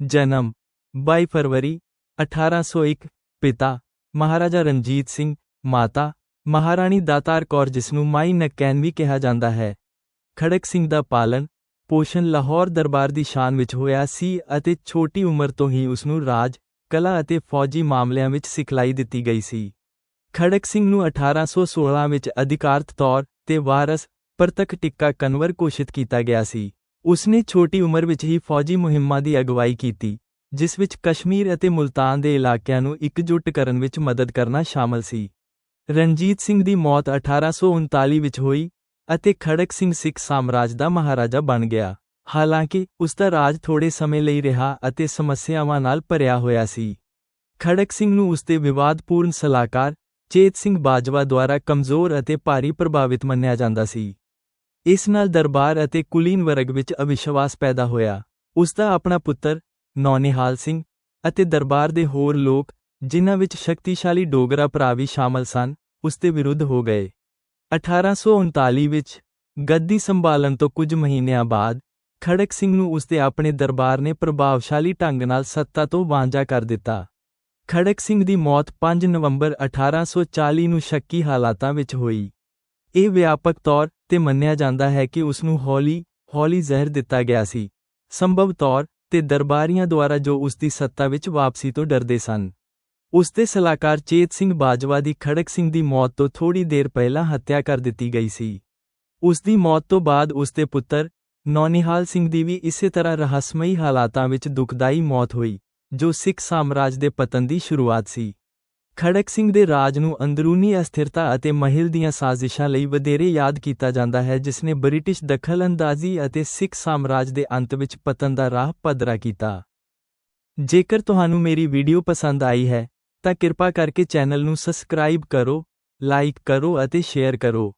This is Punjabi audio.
ਜਨਮ 22 ਫਰਵਰੀ 1801 ਪਿਤਾ, ਮਹਾਰਾਜਾ ਰਣਜੀਤ ਸਿੰਘ, ਮਾਤਾ, ਮਹਾਰਾਣੀ ਦਾਤਾਰ ਕੌਰ ਜਿਸ ਨੂੰ ਮਾਈ ਨਕੈਨ ਵੀ ਕਿਹਾ ਜਾਂਦਾ ਹੈ। ਖੜਕ ਸਿੰਘ ਦਾ ਪਾਲਣ, ਪੋਸ਼ਣ ਲਾਹੌਰ ਦਰਬਾਰ ਦੀ ਸ਼ਾਨ ਵਿੱਚ ਹੋਇਆ ਸੀ ਅਤੇ ਛੋਟੀ ਉਮਰ ਤੋਂ ਹੀ ਉਸ ਨੂੰ ਰਾਜ, ਕਲਾ ਅਤੇ ਫੌਜੀ ਮਾਮਲਿਆਂ ਵਿੱਚ ਸਿਖਲਾਈ ਦਿੱਤੀ ਗਈ ਸੀ। ਖੜਕ ਸਿੰਘ ਨੂੰ 1816 ਵਿੱਚ ਅਧਿਕਾਰਤ ਤੌਰ ਤੇ ਵਾਰਸ ਪ੍ਰਤੱਖ ਟਿੱਕਾ ਕਨਵਰ ਘੋਸ਼ਿਤ ਕੀਤਾ ਗਿਆ ਸੀ। ਉਸਨੇ ਛੋਟੀ ਉਮਰ ਵਿੱਚ ਹੀ ਫੌਜੀ ਮੁਹਿੰਮਾਂ ਦੀ ਅਗਵਾਈ ਕੀਤੀ, ਜਿਸ ਵਿੱਚ ਕਸ਼ਮੀਰ ਅਤੇ ਮੁਲਤਾਨ ਦੇ ਇਲਾਕਿਆਂ ਨੂੰ ਇਕਜੁੱਟ ਕਰਨ ਵਿੱਚ ਮਦਦ ਕਰਨਾ ਸ਼ਾਮਲ ਸੀ। ਰਣਜੀਤ ਸਿੰਘ ਦੀ ਮੌਤ 1839 ਵਿੱਚ ਹੋਈ ਅਤੇ ਖੜਕ ਸਿੰਘ ਸਿੱਖ ਸਾਮਰਾਜ ਦਾ ਮਹਾਰਾਜਾ ਬਣ ਗਿਆ। ਹਾਲਾਂਕਿ, ਉਸ ਦਾ ਰਾਜ ਥੋੜੇ ਸਮੇਂ ਲਈ ਰਿਹਾ ਅਤੇ ਸਮੱਸਿਆਵਾਂ ਨਾਲ ਭਰਿਆ ਹੋਇਆ ਸੀ। ਖੜਕ ਸਿੰਘ ਨੂੰ ਉਸ ਦੇ ਵਿਵਾਦਪੂਰਨ ਸਲਾਹਕਾਰ ਚੇਤ ਸਿੰਘ ਬਾਜਵਾ ਦੁਆਰਾ ਕਮਜ਼ੋਰ ਅਤੇ ਭਾਰੀ ਪ੍ਰਭਾਵਿਤ ਮੰਨਿਆ ਜਾਂਦਾ ਸੀ। ਇਸ ਨਾਲ ਦਰਬਾਰ ਅਤੇ ਕੁਲੀਨ ਵਰਗ ਵਿੱਚ ਅਵਿਸ਼ਵਾਸ ਪੈਦਾ ਹੋਇਆ। ਉਸ ਦਾ ਆਪਣਾ ਪੁੱਤਰ, ਨੌਨਿਹਾਲ ਸਿੰਘ, ਅਤੇ ਦਰਬਾਰ ਦੇ ਹੋਰ ਲੋਕ, ਜਿਨ੍ਹਾਂ ਵਿੱਚ ਸ਼ਕਤੀਸ਼ਾਲੀ ਡੋਗਰਾ ਭਰਾ ਵੀ ਸ਼ਾਮਲ ਸਨ, ਉਸ ਦੇ ਵਿਰੁੱਧ ਹੋ ਗਏ। 1839 ਵਿੱਚ ਗੱਦੀ ਸੰਭਾਲਣ ਤੋਂ ਕੁਝ ਮਹੀਨਿਆਂ ਬਾਅਦ, ਖੜਕ ਸਿੰਘ ਨੂੰ ਉਸ ਦੇ ਆਪਣੇ ਦਰਬਾਰ ਨੇ ਪ੍ਰਭਾਵਸ਼ਾਲੀ ਢੰਗ ਨਾਲ ਸੱਤਾ ਤੋਂ ਵਾਂਝਾ ਕਰ ਦਿੱਤਾ। ਖੜਕ ਸਿੰਘ ਦੀ ਮੌਤ 5 ਨਵੰਬਰ 1840 ਨੂੰ ਸ਼ੱਕੀ ਹਾਲਾਤਾਂ ਵਿੱਚ ਹੋਈ। ਇਹ ਵਿਆਪਕ ਤੌਰ ਤੇ ਮੰਨਿਆ ਜਾਂਦਾ ਹੈ ਕਿ ਉਸ ਨੂੰ ਹੌਲੀ ਹੌਲੀ ਜ਼ਹਿਰ ਦਿੱਤਾ ਗਿਆ ਸੀ। ਸੰਭਵ ਤੌਰ ਤੇ ਦਰਬਾਰੀਆਂ ਦੁਆਰਾ ਜੋ ਉਸ ਦੀ ਸੱਤਾ ਵਿੱਚ ਵਾਪਸੀ ਤੋਂ ਡਰਦੇ ਸਨ। ਉਸ ਦੇ ਸਲਾਹਕਾਰ ਚੇਤ ਸਿੰਘ ਬਾਜਵਾ ਦੀ ਖੜਕ ਸਿੰਘ ਦੀ ਮੌਤ ਤੋਂ ਥੋੜੀ ਦੇਰ ਪਹਿਲਾਂ ਹੱਤਿਆ ਕਰ ਦਿੱਤੀ ਗਈ ਸੀ। ਉਸ ਦੀ ਮੌਤ ਤੋਂ ਬਾਅਦ ਉਸ ਦੇ ਪੁੱਤਰ ਨੌਨਿਹਾਲ ਸਿੰਘ ਦੀ ਵੀ ਇਸੇ ਤਰ੍ਹਾਂ ਰਹੱਸਮਈ ਹਾਲਾਤਾਂ ਵਿੱਚ ਦੁਖਦਾਈ ਮੌਤ ਹੋਈ, ਜੋ ਸਿੱਖ ਸਾਮਰਾਜ ਦੇ ਪਤਨ ਦੀ ਸ਼ੁਰੂਆਤ ਸੀ। ਖੜਕ ਸਿੰਘ ਦੇ ਰਾਜ ਨੂੰ ਅੰਦਰੂਨੀ ਅਸਥਿਰਤਾ ਅਤੇ ਮਹਿਲ ਦੀਆਂ ਸਾਜ਼ਿਸ਼ਾਂ ਲਈ ਵਧੇਰੇ ਯਾਦ ਕੀਤਾ ਜਾਂਦਾ ਹੈ ਜਿਸ ਨੇ ਬ੍ਰਿਟਿਸ਼ ਦਖਲਅੰਦਾਜ਼ੀ ਅਤੇ ਸਿੱਖ ਸਾਮਰਾਜ ਦੇ ਅੰਤ ਵਿੱਚ ਪਤਨ ਦਾ ਰਾਹ ਪੱਧਰਾ ਕੀਤਾ। ਜੇਕਰ ਤੁਹਾਨੂੰ ਮੇਰੀ ਵੀਡੀਓ ਪਸੰਦ ਆਈ ਹੈ, ਤਾਂ ਕਿਰਪਾ ਕਰਕੇ ਚੈਨਲ ਨੂੰ ਸਬਸਕ੍ਰਾਈਬ ਕਰੋ, ਲਾਈਕ ਕਰੋ ਅਤੇ ਸ਼ੇਅਰ ਕਰੋ।